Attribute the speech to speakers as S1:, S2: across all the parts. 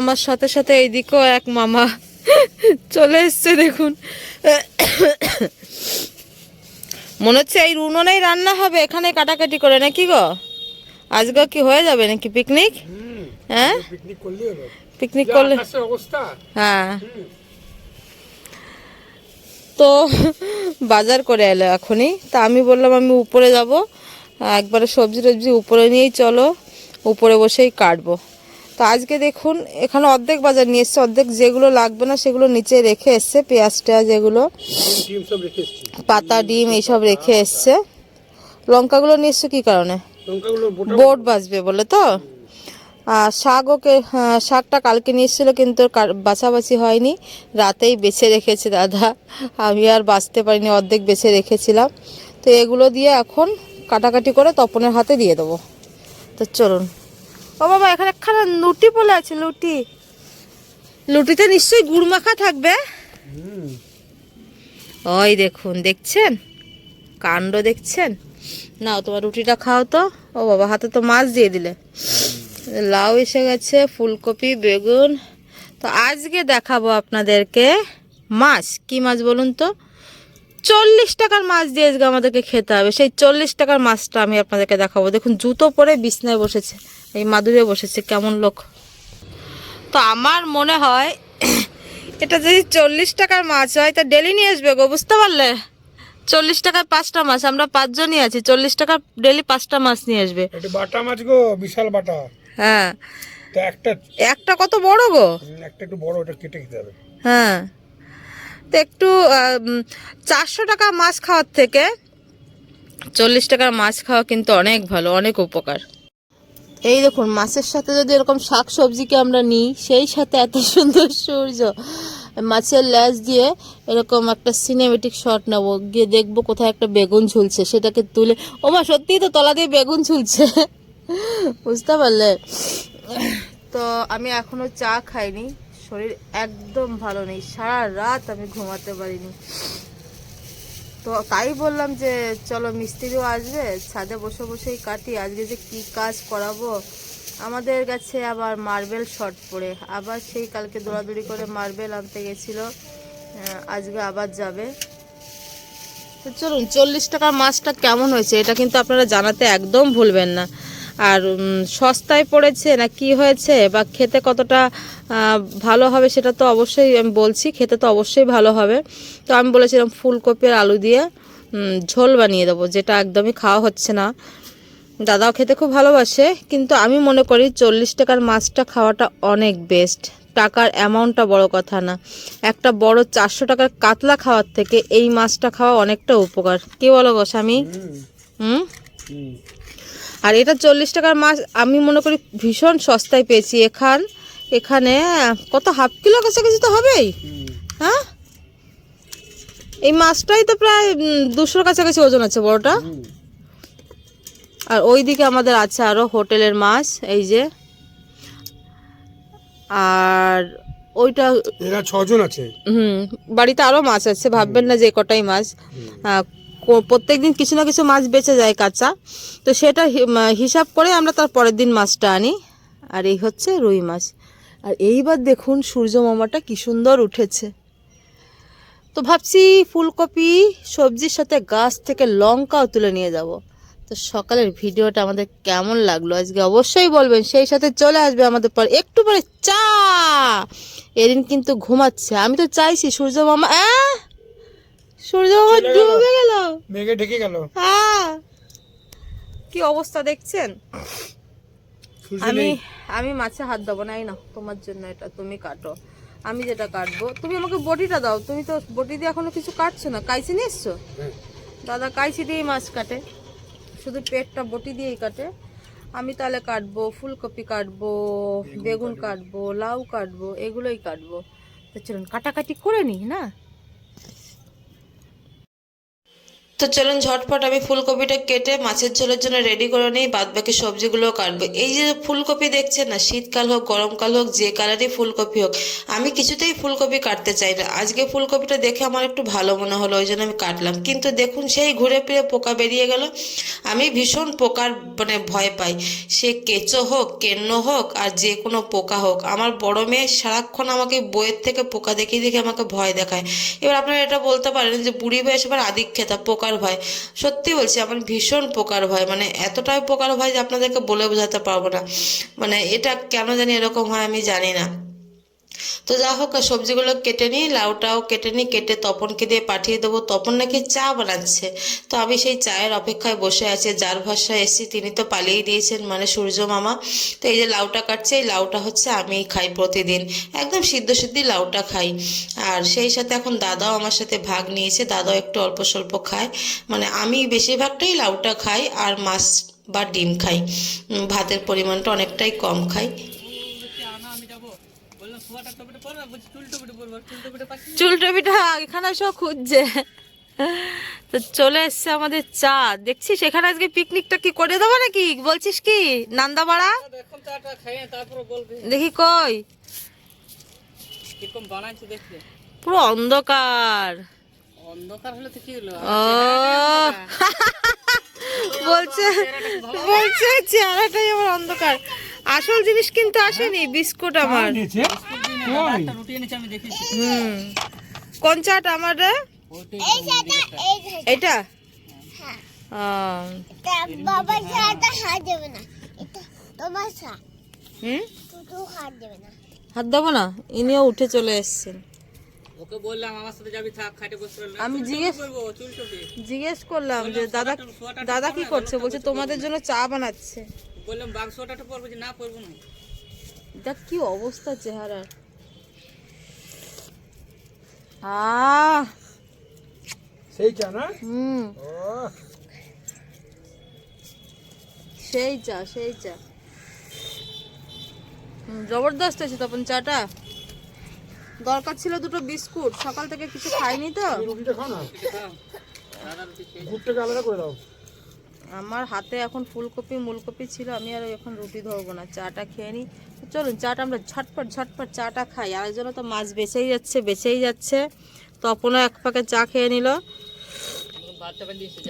S1: মামার সাথে সাথে এইদিকেও এক মামা চলে এসছে দেখুন। মনে হচ্ছে এই উনুনেই রান্না হবে এখানে কাটাকাটি করে নাকি গো? আজকে কি হয়ে যাবে নাকি পিকনিক? হ্যাঁ?
S2: পিকনিক করলে
S1: হ্যাঁ। তো বাজার করে এলো এখনই। তা আমি বললাম আমি উপরে যাব। একবারে সবজি টবজি উপরে নিয়েই চলো। উপরে বসেই কাটবো। তো আজকে দেখুন এখানে অর্ধেক বাজার নিয়ে এসছে অর্ধেক যেগুলো লাগবে না সেগুলো নিচে রেখে এসছে পেঁয়াজ টেয়াজ এগুলো। পাতা ডিম এইসব রেখে এসছে। লঙ্কাগুলো নিয়ে এসছে কী কারণে?
S2: বোট
S1: বাজবে বলে তো? আর শাকও হ্যাঁ, শাকটা কালকে নিয়ে এসেছিল কিন্তু বাছাবাছি হয়নি। রাতেই বেছে রেখেছে দাদা। আমি আর বাঁচতে পারিনি অর্ধেক বেছে রেখেছিলাম। তো এগুলো দিয়ে এখন কাটাকাটি করে তপনের হাতে দিয়ে দেবো। তো চলুন। ও বাবা, এখানে একখানা লুটি পড়ে আছে, লুটি। লুটিতে নিশ্চয়ই গুড় মাখা থাকবে। ওই দেখুন, দেখছেন? কাণ্ড দেখছেন? নাও, তোমার রুটিটা খাও তো। ও বাবা, হাতে তো মাছ দিয়ে দিলে। লাউ এসে গেছে, ফুলকপি, বেগুন। তো আজকে দেখাবো আপনাদেরকে মাছ। কি মাছ বলুন তো? চল্লিশ টাকার মাছ দিয়ে আজকে আমাদেরকে খেতে হবে। সেই চল্লিশ টাকার মাছটা আমি আপনাদেরকে দেখাবো। দেখুন, জুতো পরে বিছনায় বসেছে। এই মাদুরে বসেছে কেমন লোক? তো আমার মনে হয় এটা যদি চল্লিশ টাকার মাছ হয় তা ডেলি নিয়ে আসবে গো বুঝতে পারলে? চল্লিশ টাকায় পাঁচটা মাছ আমরা পাঁচজনই আছি চল্লিশ টাকা ডেলি পাঁচটা মাছ নিয়ে আসবে।
S2: বাটা মাছ গো বিশাল বাটা।
S1: হ্যাঁ।
S2: একটা
S1: একটা কত বড় গো?
S2: একটা একটু বড় ওটা কেটে খেতে হবে।
S1: হ্যাঁ। তো একটু চারশো টাকা মাছ খাওয়ার থেকে চল্লিশ টাকার মাছ খাওয়া কিন্তু অনেক ভালো অনেক উপকার। এই দেখুন, মাছের সাথে যদি এরকম শাক সবজিকে আমরা নিই, সেই সাথে এত সুন্দর সূর্য। মাছের ল্যাজ দিয়ে এরকম একটা সিনেমেটিক শট নেব, গিয়ে দেখব কোথায় একটা বেগুন ঝুলছে, সেটাকে তুলে ও মা, সত্যিই তো তলা দিয়ে বেগুন ঝুলছে। বুঝতে পারলে? তো আমি এখনও চা খাইনি, শরীর একদম ভালো নেই, সারা রাত আমি ঘুমাতে পারিনি। তো তাই বললাম যে, চলো মিস্ত্রিও আসবে, ছাদে বসে বসেই কাটি, আজকে যে কি কাজ করাবো? আমাদের কাছে আবার মার্বেল শর্ট পড়ে। আবার সেই কালকে দৌড়াদৌড়ি করে মার্বেল আনতে গেছিল আজকে আবার যাবে। তো চলুন, চল্লিশ টাকার মাছটা কেমন হয়েছে? এটা কিন্তু আপনারা জানাতে একদম ভুলবেন না। আর সস্তায় পড়েছে না কি হয়েছে বা খেতে কতটা ভালো হবে সেটা তো অবশ্যই আমি বলছি খেতে তো অবশ্যই ভালো হবে। তো আমি বলেছিলাম ফুলকপি আর আলু দিয়ে ঝোল বানিয়ে দেবো যেটা একদমই খাওয়া হচ্ছে না। দাদাও খেতে খুব ভালোবাসে কিন্তু আমি মনে করি চল্লিশ টাকার মাছটা খাওয়াটা অনেক বেস্ট টাকার অ্যামাউন্টটা বড় কথা না। একটা বড় চারশো টাকার কাতলা খাওয়ার থেকে এই মাছটা খাওয়া অনেকটা উপকার। কি বলো গো স্বামী
S2: হুম।
S1: হুম?
S2: হুম।
S1: আর এটা চল্লিশ টাকার মাছ আমি মনে করি ভীষণ সস্তায় পেয়েছি এখান এখানে কত হাফ কিলো কাছাকাছি তো হবেই। হ্যাঁ? এই মাছটাই তো প্রায় দুশোর কাছাকাছি ওজন আছে বড়টা। আর ওই দিকে আমাদের আছে আরও হোটেলের মাছ এই যে। আর ওইটা
S2: এরা ছজন আছে?
S1: হুম বাড়িতে আরও মাছ আছে ভাববেন না যে কটাই মাছ। আহ, কো- প্রত্যেকদিন কিছু না কিছু মাছ বেঁচে যায় কাঁচা। তো সেটা হিসাব করে আমরা তার পরের দিন মাছটা আনি। আর এই হচ্ছে রুই মাছ। আর এইবার দেখুন সূর্য মামাটা কি সুন্দর উঠেছে। তো ভাবছি ফুলকপি সবজির সাথে গাছ থেকে লঙ্কাও তুলে নিয়ে যাব। তো সকালের ভিডিওটা আমাদের কেমন লাগল আজকে অবশ্যই বলবেন। সেই সাথে চলে আসবে আমাদের পর একটু পরে চা! এদিন কিন্তু ঘুমাচ্ছে। আমি তো চাইছি সূর্য মামা! সূর্য। ডুবে গেল।
S2: মেঘে ঢেকে গেল।
S1: হ্যাঁ কি অবস্থা দেখছেন? আমি আমি মাছে হাত দেবো না এই না তোমার জন্য এটা তুমি কাটো। আমি যেটা কাটবো তুমি আমাকে বটিটা দাও তুমি তো বটি দিয়ে এখনও কিছু কাটছো না কাইছি নিয়ে এসছো?
S2: হ্যাঁ।
S1: দাদা কাইছি দিয়েই মাছ কাটে শুধু পেটটা বটি দিয়েই কাটে। আমি তাহলে কাটবো ফুলকপি কাটবো বেগুন কাটবো। লাউ কাটবো এগুলোই কাটবো। তো চলুন কাটাকাটি করে নি না? তো চলুন ঝটপট, আমি ফুলকপিটা কেটে মাছের ঝোলের জন্য রেডি করে নিই বাদ বাকি সবজিগুলো কাটবো। এই যে ফুলকপি দেখছেন না, শীতকাল হোক, গরমকাল হোক, যে কালারই ফুলকপি হোক, আমি কিছুতেই ফুলকপি কাটতে চাই না। আজকে ফুলকপিটা দেখে আমার একটু ভালো মনে হলো, ওই জন্য আমি কাটলাম। কিন্তু দেখুন, সেই ঘুরে ফিরে পোকা বেরিয়ে গেল। আমি ভীষণ পোকার মানে ভয় পাই। সে কেঁচো হোক, কেন্ন হোক, আর যে কোনো পোকা হোক, আমার বড় মেয়ে সারাক্ষণ আমাকে বইয়ের থেকে পোকা দেখিয়ে দেখে আমাকে ভয় দেখায়। এবার আপনারা এটা বলতে পারেন যে, বুড়ি বয়সে এবার আদিক খেতা পোকার ভয় সত্যি বলছি, আমার ভীষণ পোকার ভয় মানে এতটাই পোকার ভয় যে আপনাদেরকে বলে বোঝাতে পারব না। মানে এটা কেন জানি এরকম হয় আমি জানি না। তো যা হোক সবজিগুলো কেটে নিই লাউটাও কেটে নিই কেটে তপনকে দিয়ে পাঠিয়ে দেবো। তপন নাকি চা বানাচ্ছে। তো আমি সেই চায়ের অপেক্ষায় বসে আছি, যার ভরসায় এসেছি, তিনি তো পালিয়ে দিয়েছেন মানে সূর্য মামা। তো এই যে লাউটা কাটছে, এই লাউটা হচ্ছে আমিই খাই প্রতিদিন। একদম সিদ্ধ সিদ্ধি লাউটা খাই। আর সেই সাথে এখন দাদাও আমার সাথে ভাগ নিয়েছে, দাদাও একটু অল্প স্বল্প খায়। মানে আমি বেশিরভাগটাই লাউটা খাই, আর মাছ বা ডিম খাই। ভাতের পরিমাণটা অনেকটাই কম খাই। চুল টপিটা এখানে সব খুঁজছে। তো চলে এসছে আমাদের চা। দেখছিস এখানে আজকে পিকনিকটা কি করে দেবো নাকি? বলছিস কি? নান্দাপাড়া দেখি কই। পুরো অন্ধকার।
S3: অন্ধকার হলে তো কি হলো?
S1: ও। বলছে বলছে চেহারাটাই আমার অন্ধকার। আসল জিনিস কিন্তু আসেনি বিস্কুট আমার।
S2: দিয়েছে
S3: একটা রুটি এনেছে আমি দেখেছি।
S1: হুম। কোন চাট আমার রে? এটা?
S4: বাবা হাত দেবে না। তোমার
S1: হুম?
S4: হাত দেবে না।
S1: হাত দেবো না? ইনিও উঠে চলে এসছেন।
S3: ওকে বললাম আমার সাথে যাবি থাক বসে
S1: আমি জিজ্ঞেস জিজ্ঞেস করলাম যে দাদা দাদা কি করছে? বলছে তোমাদের জন্য চা বানাচ্ছে।
S3: বললাম বাক্স ওটাটা পরবো যে না পরবো না।
S1: দেখ কি অবস্থা চেহারার? আহ।
S2: সেই চা না?
S1: হুম। সেই চা সেই চা জবরদস্ত আছে তখন চাটা। দরকার ছিল দুটো বিস্কুট। সকাল থেকে কিছু খাইনি তো। আমার হাতে এখন ফুলকপি মূলকপি ছিল। আমি আর এখন রুটি ধরবো না। চাটা খেয়ে নিই চলুন চাটা আমরা ঝটপট ঝটপট চাটা খাই। আরেকজনও তো মাছ বেঁচেই যাচ্ছে বেঁচেই যাচ্ছে। তপনও এক প্যাকেট চা খেয়ে নিল।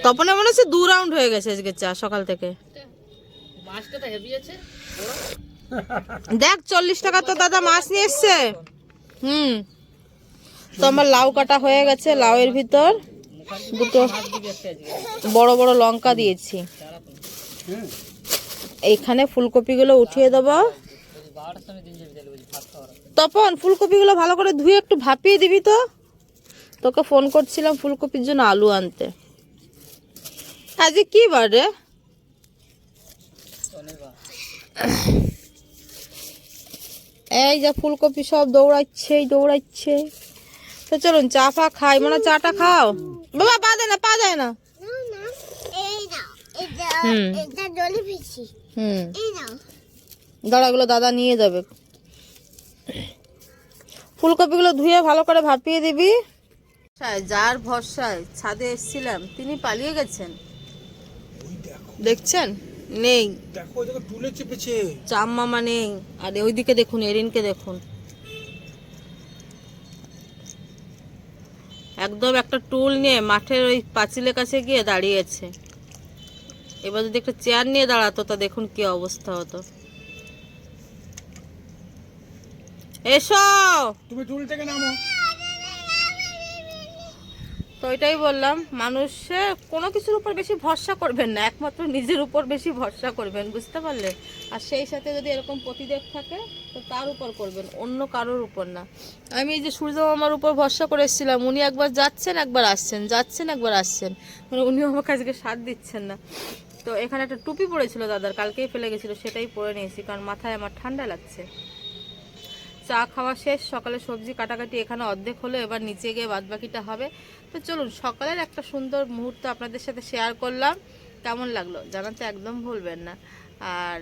S1: তপনে মনে হচ্ছে দু রাউন্ড হয়ে গেছে আজকে চা সকাল থেকে। দেখ, চল্লিশ টাকা তো দাদা মাছ নিয়ে এসছে। হুম। তো আমার লাউ কাটা হয়ে গেছে লাউয়ের ভিতর। দুটো বড় বড় লঙ্কা দিয়েছি। এইখানে ফুলকপিগুলো উঠিয়ে দেবো। তপন ফুলকপিগুলো ভালো করে ধুয়ে একটু ভাপিয়ে দিবি তো। তোকে ফোন করছিলাম ফুলকপির জন্য আলু আনতে। আজকে কি বারে এই যা ফুলকপি সব দৌড়াচ্ছে দৌড়াচ্ছে। তো চলুন চা ফা খাই। মানে চাটা খাও। বাবা পা দেয় না পা দেয় না। হুম। দাঁড়াগুলো দাদা নিয়ে যাবে। ফুলকপিগুলো ধুয়ে ভালো করে ভাপিয়ে দিবি। যার ভরসায় ছাদে এসেছিলাম তিনি পালিয়ে গেছেন। দেখছেন? নেই।
S2: দেখো টুলে চেপেছে।
S1: চাম মামা নেই। আর ওইদিকে দেখুন এরিনকে দেখুন। একদম একটা টুল নিয়ে মাঠের ওই পাঁচিলের কাছে গিয়ে দাঁড়িয়েছে। এবার যদি একটা চেয়ার নিয়ে দাঁড়াতো তা দেখুন কি অবস্থা হতো। এসো।
S2: তুমি টুল থেকে নামো।
S1: তো ওইটাই বললাম মানুষে কোনো কিছুর উপর বেশি ভরসা করবেন না একমাত্র নিজের উপর বেশি ভরসা করবেন বুঝতে পারলে? আর সেই সাথে যদি এরকম প্রতিদেব থাকে তো তার উপর করবেন অন্য কারোর উপর না। আমি এই যে সূর্য মামার উপর ভরসা করে এসেছিলাম উনি একবার যাচ্ছেন একবার আসছেন যাচ্ছেন একবার আসছেন। মানে উনি আমাকে আজকে সাথ দিচ্ছেন না। তো এখানে একটা টুপি পড়েছিল দাদার কালকেই ফেলে গেছিল সেটাই পরে নিয়েছি কারণ মাথায় আমার ঠান্ডা লাগছে। চা খাওয়া শেষ, সকালে সবজি কাটাকাটি এখানে অর্ধেক হলো, এবার নিচে গিয়ে বাদবাকিটা হবে। তো চলুন, সকালের একটা সুন্দর মুহূর্ত আপনাদের সাথে শেয়ার করলাম। কেমন লাগল? জানাতে একদম ভুলবেন না। আর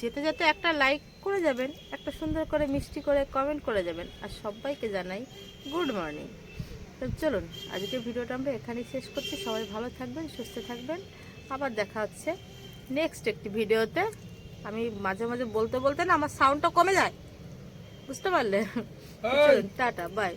S1: যেতে যেতে একটা লাইক করে যাবেন, একটা সুন্দর করে মিষ্টি করে কমেন্ট করে যাবেন। আর সবাইকে জানাই গুড মর্নিং তো চলুন আজকে ভিডিওটা আমরা এখানেই শেষ করছি। সবাই ভালো থাকবেন, সুস্থ থাকবেন। আবার দেখা হচ্ছে নেক্সট একটি ভিডিওতে। আমি মাঝে মাঝে বলতে বলতে না, আমার সাউন্ডটা কমে যায়। বুঝতে পারলে? Tata bye